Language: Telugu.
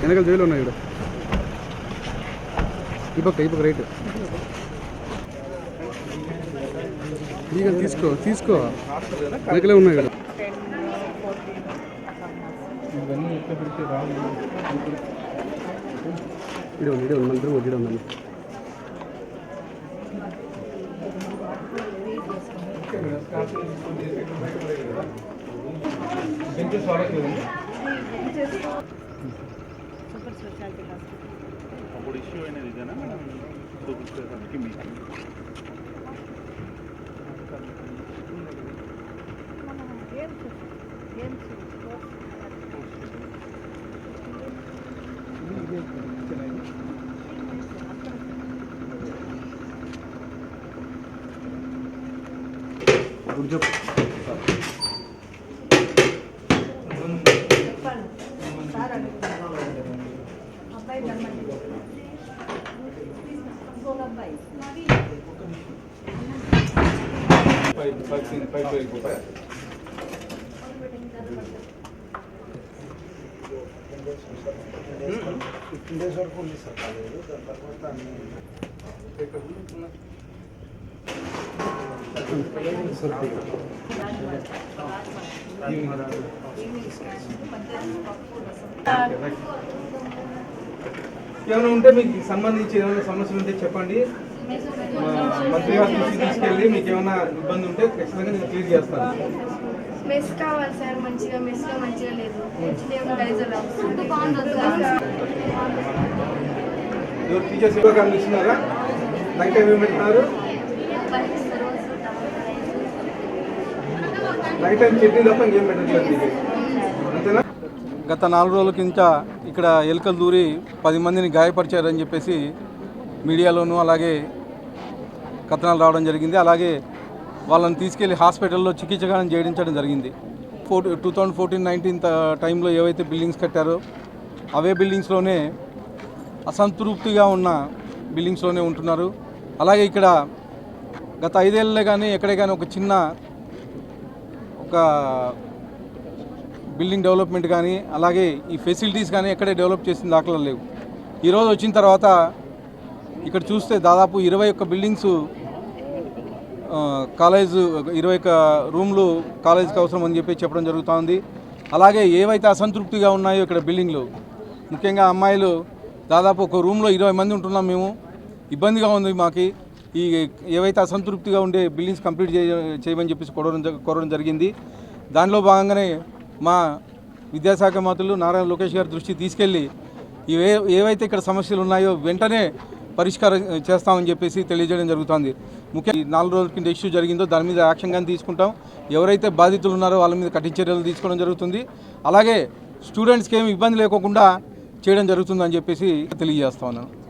వెనకాల జైలు ఉన్నాయి ఇక్కడ ఈ పక్క ఈ పక్క రైట్ ఇక తీసుకో తీసుకో వెనకలే ఉన్నాయి ఇక్కడ ఇక్కడ ఉంది ఇక్కడ ఉంది మళ్ళీ ఇక్కడ ఉందండి సూపర్ స్పెషాలిటీ హాస్పిటల్ అప్పుడు ఇష్యూ అయినది ఇదేనా? మనం చూపించేదానికి మీకు మన ఏం గేమ్స్ ఇప్పుడు చెప్పు. చెప్పండి ఫిఫ్టీన్ డేస్ వరకు ఉంది సార్. కాలేదు దాని తర్వాత అన్ని ఏమైనా ఉంటే మీకు సంబంధించి ఏమైనా సమస్యలు ఉంటే చెప్పండి. మంత్రి గారి తీసుకెళ్ళి మీకు ఏమైనా ఇబ్బంది ఉంటే ఖచ్చితంగా నేను క్లియర్ చేస్తాను. మెస్ కావాలి సార్ మంచిగా మెస్లో మంచిగా లేదు టీచర్స్ ఇవ్వక ఇస్తున్నారా? నైట్ టైం ఏం పెట్టినారు. నైట్ టైం చట్నీ తప్ప ఇంకేం పెట్టట్లేదు. అంతేనా? గత నాలుగు రోజుల కింద ఇక్కడ ఎలుకలు దూరి పది మందిని గాయపరిచారని చెప్పేసి మీడియాలోనూ అలాగే కథనాలు రావడం జరిగింది. అలాగే వాళ్ళని తీసుకెళ్ళి హాస్పిటల్లో చికిత్సగానం చేయించడం జరిగింది. Four two thousand fourteen nineteen టైంలో ఏవైతే బిల్డింగ్స్ కట్టారో అవే బిల్డింగ్స్లోనే అసంతృప్తిగా ఉన్న బిల్డింగ్స్లోనే ఉంటున్నారు. అలాగే ఇక్కడ గత ఐదేళ్ళే కానీ ఎక్కడే కానీ ఒక చిన్న ఒక బిల్డింగ్ డెవలప్మెంట్ కానీ అలాగే ఈ ఫెసిలిటీస్ కానీ ఎక్కడే డెవలప్ చేసిన దాఖలు లేవు. ఈరోజు వచ్చిన తర్వాత ఇక్కడ చూస్తే దాదాపు ఇరవై ఒక్క బిల్డింగ్స్ కాలేజ్ ఇరవై ఒక్క రూమ్లు కాలేజ్కి అవసరం అని చెప్పి చెప్పడం జరుగుతోంది. అలాగే ఏవైతే అసంతృప్తిగా ఉన్నాయో ఇక్కడ బిల్డింగ్లు ముఖ్యంగా అమ్మాయిలు దాదాపు ఒక రూమ్లో ఇరవై మంది ఉంటున్నాం మేము. ఇబ్బందిగా ఉంది మాకు. ఈ ఏవైతే అసంతృప్తిగా ఉండే బిల్డింగ్స్ కంప్లీట్ చేయ చేయమని చెప్పేసి కోరడం జ- కోరడం జరిగింది. దానిలో భాగంగానే మా విద్యాశాఖ మంత్రులు నారాయణ లోకేష్ గారి దృష్టి తీసుకెళ్ళి ఇవే ఏవైతే ఇక్కడ సమస్యలు ఉన్నాయో వెంటనే పరిష్కారం చేస్తామని చెప్పేసి తెలియజేయడం జరుగుతుంది. ముఖ్య నాలుగు రోజుల కింద ఇష్యూ జరిగిందో దాని మీద యాక్షన్ కానీ తీసుకుంటాం. ఎవరైతే బాధితులు ఉన్నారో వాళ్ళ మీద కఠిన చర్యలు తీసుకోవడం జరుగుతుంది. అలాగే స్టూడెంట్స్కి ఏమి ఇబ్బంది లేకోకుండా చేయడం జరుగుతుందని చెప్పేసి తెలియజేస్తా ఉన్నాను.